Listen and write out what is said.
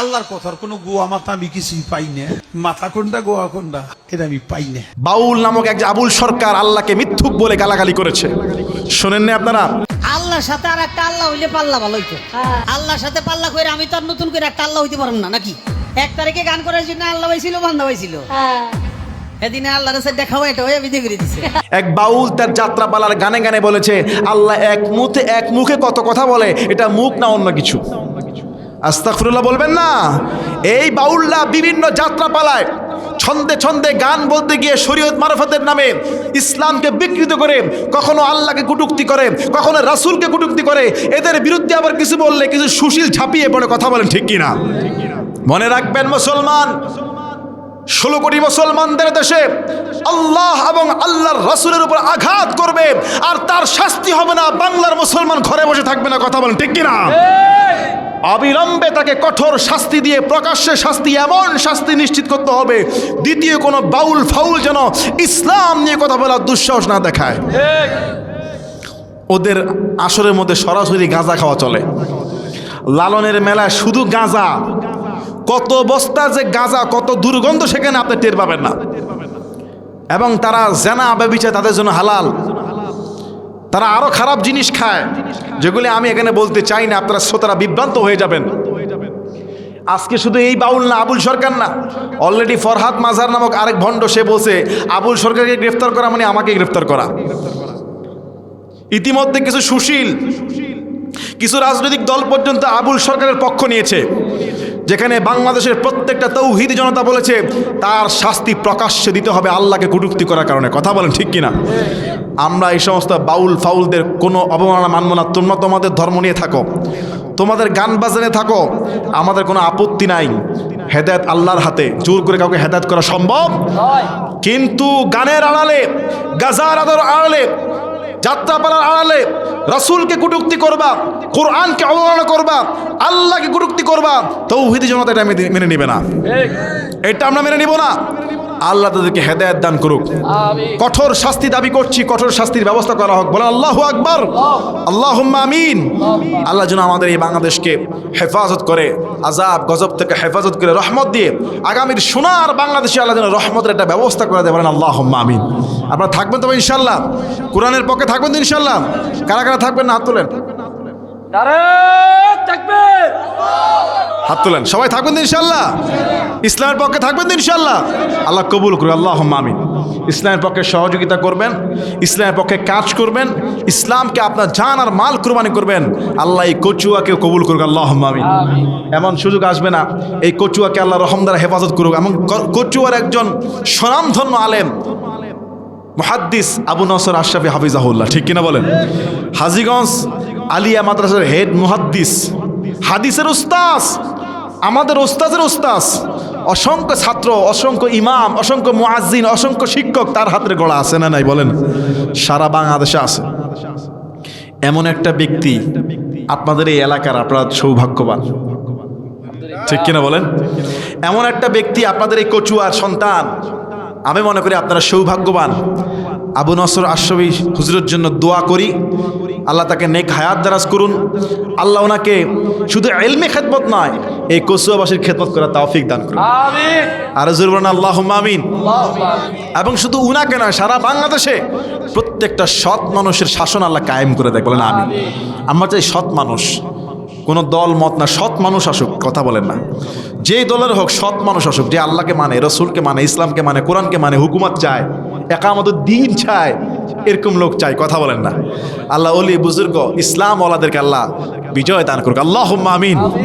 আল্লাহর কথার কোনো গোয়া মাথা আমি কিছুই পাই না। মাথা কোনটা গোয়া কোনটা এটা আমি পাই না। বাউল নামক এক আবুল সরকার আল্লাহকে মিথ্যুক বলে গালাগালি করেছে। শোনেন না আপনারা। আল্লাহর সাথে আর একটা আল্লাহ হইলে পাল্লা ভালো হইতো। আল্লাহর সাথে পাল্লা করে আমি তো আর নতুন করে একটা আল্লাহ হইতে পারব না নাকি? এক তারিখে গান করার জন্য আল্লাহ হয়েছিল বান্ধা হয়েছিল এদিনে আল্লাহর সাথে দেখাও এটা হয়ে বিদে করে দিছে। এক বাউল তার যাত্রাপালার গানে গানে বলেছে আল্লাহ এক মুখে এক মুখে কত কথা বলে এটা মুখ না অন্য কিছু। আস্তাকফিরুল্লাহ বলবেন না? এই বাউলরা বিভিন্ন যাত্রা পালায় ছন্দে ছন্দে গান বলতে গিয়ে শরীয়ত মারফতের নামে ইসলামকে বিকৃত করে, কখনো আল্লাহকে কুটুক্তি করে, কখনো রাসূলকে কুটুক্তি করে, এদের বিরুদ্ধে আবার কিছু বললে কিছু সুশীল ঝাঁপিয়ে পড়ে, কথা বলেন ঠিক কিনা? মনে রাখবেন মুসলমান, ষোলো কোটি মুসলমানদের দেশে আল্লাহ এবং আল্লাহর রাসূলের উপর আঘাত করবে, আর তার শাস্তি হবে না, বাংলার মুসলমান ঘরে বসে থাকবে না, কথা বলেন ঠিক কিনা? অবিলম্বে তাকে কঠোর শাস্তি দিয়ে, প্রকাশ্যে শাস্তি, এমন শাস্তি নিশ্চিত করতে হবে, দ্বিতীয় কোনো বাউল ফাউল যেন ইসলাম নিয়ে কথা বলার দুঃসাহস না দেখায়। ওদের আসরের মধ্যে সরাসরি গাঁজা খাওয়া চলে। লালনের মেলায় শুধু গাঁজা। কত বস্তা যে গাঁজা, কত দুর্গন্ধ সেখানে আপনি টের পাবেন না। এবং তারা জেনা ব্যবিচার তাদের জন্য হালাল। তারা আরও খারাপ জিনিস খায়, যেগুলি আমি এখানে বলতে চাই না, আপনারা শ্রোতারা বিভ্রান্ত হয়ে যাবেন। আজকে শুধু এই বাউল না, আবুল সরকার না। অলরেডি ফরহাদ মাজার নামক আরেক ভণ্ড সে বলছে, আবুল সরকারকে গ্রেফতার করা মানে আমাকে গ্রেফতার করা। ইতিমধ্যে কিছু সুশীল, কিছু রাজনৈতিক দল পর্যন্ত আবুল সরকারের পক্ষ নিয়েছে। যেখানে বাংলাদেশের প্রত্যেকটা তৌহিদি জনতা বলেছে তার শাস্তি প্রকাশ্যে দিতে হবে আল্লাহকে কুটুক্তি করার কারণে। কথা বলেন ঠিক কিনা? আমরা এই সমস্ত বাউল ফাউলদের কোনো অবমাননা মানব না। তোমরা তোমাদের ধর্ম নিয়ে থাকো। তোমাদের গান বাজানে থাকো। আমাদের কোনো আপত্তি নাই। হেদায়ত আল্লাহর হাতে। জোর করে কাউকে হেদায়ত করা সম্ভব? কিন্তু গানের আড়ালে গাজার আদর আড়ালে যাত্রাপালার আড়ালে রাসুলকে কুটুক্তি করবা কোরআনকে অবমাননা করবা আল্লাহকে কুটুক্তি করবা তৌহিদি জনতা এটা মেনে- মেনে নেবে না। এটা আমরা মেনে নিব না। আল্লাহ তাদেরকে হেদায়েত দান করুক। কঠোর শাস্তি দাবি করছি কঠোর শাস্তির ব্যবস্থা করা হোক। বলেন আল্লাহ আকবার। আল্লাহ। আমিন। আল্লাহ যেন আমাদের এই বাংলাদেশকে হেফাজত করে আজাব গজব থেকে হেফাজত করে রহমত দিয়ে আগামীর সোনার বাংলাদেশে আল্লাহ যেন রহমতের একটা ব্যবস্থা করে দেয়। বলেন আল্লাহ আমিন। আপনারা থাকবেন তবে ইনশাল্লাহ কোরআনের পক্ষে থাকবেন তো ইনশাল্লাহ কারা কারা থাকবেন না তোলেন? হাত তোলেন। সবাই থাকবেন ইনশাল্লাহ ইসলামের পক্ষে থাকবেন ইনশাল্লাহ আল্লাহ কবুল করুন আল্লাহ আমিন। ইসলামের পক্ষে সহযোগিতা করবেন ইসলামের পক্ষে কাজ করবেন ইসলামকে আপনার জান আর মাল কুরবানি করবেন। আল্লাহ এই কচুয়াকে কবুল করুক আল্লাহ আমিন। এমন সুযোগ আসবে না এই কচুয়াকে আল্লাহ রহম দ্বারা হেফাজত করুক। এমন কচুয়ার একজন স্বনামধন্য আলেম মুহাদ্দিস আবু নসর আশরাফি হাফিজাহুল্লাহ ঠিক কিনা বলেন? হাজিগঞ্জ আলিয়া মাদ্রাসার হেড মুহাদ্দিস, হাদিসের উস্তাস আমাদের ওস্তাজের ওস্তাজ অসংখ্য ছাত্র, অসংখ্য ইমাম, অসংখ্য মুআজ্জিন অসংখ্য শিক্ষক তার হাতের গড়া আছে না নাই বলেন? সারা বাংলাদেশে আছে। এমন একটা ব্যক্তি আপনাদের এই এলাকার আপনারা সৌভাগ্যবান। ঠিক কিনা বলেন? এমন একটা ব্যক্তি আপনাদের এই কচুয়ার সন্তান, আমি মনে করি আপনারা সৌভাগ্যবান। আবু নসর আশরফি হুজুরের জন্য দোয়া করি আল্লাহ তাকে নেক হায়াত দারাজ করুন। আল্লাহ ওনাকে শুধু এলমে খেদমত নয় এই কচুয়াবাসীর খেদমত করা তাওফিক দান করুন। আর হুজুর বলেন আল্লাহ আমিন এবং শুধু উনাকে নয় সারা বাংলাদেশে প্রত্যেকটা সৎ মানুষের শাসন আল্লাহ কায়েম করে দেয় বলেন আমি আমরা চাই সৎ মানুষ কোনো দল মত না সৎ মানুষ আসুক কথা বলেন না। যেই দলের হোক সৎ মানুষ আসুক যে আল্লাহকে মানে রসুলকে মানে ইসলামকে মানে কোরআনকে মানে হুকুমত চায় একামত দিন চায় এরকম লোক চাই, কথা বলেন না। আল্লাহ অলি বুজুর্গ, ইসলাম ওলাদেরকে আল্লাহ বিজয় দান করুক। আল্লাহ আমিন।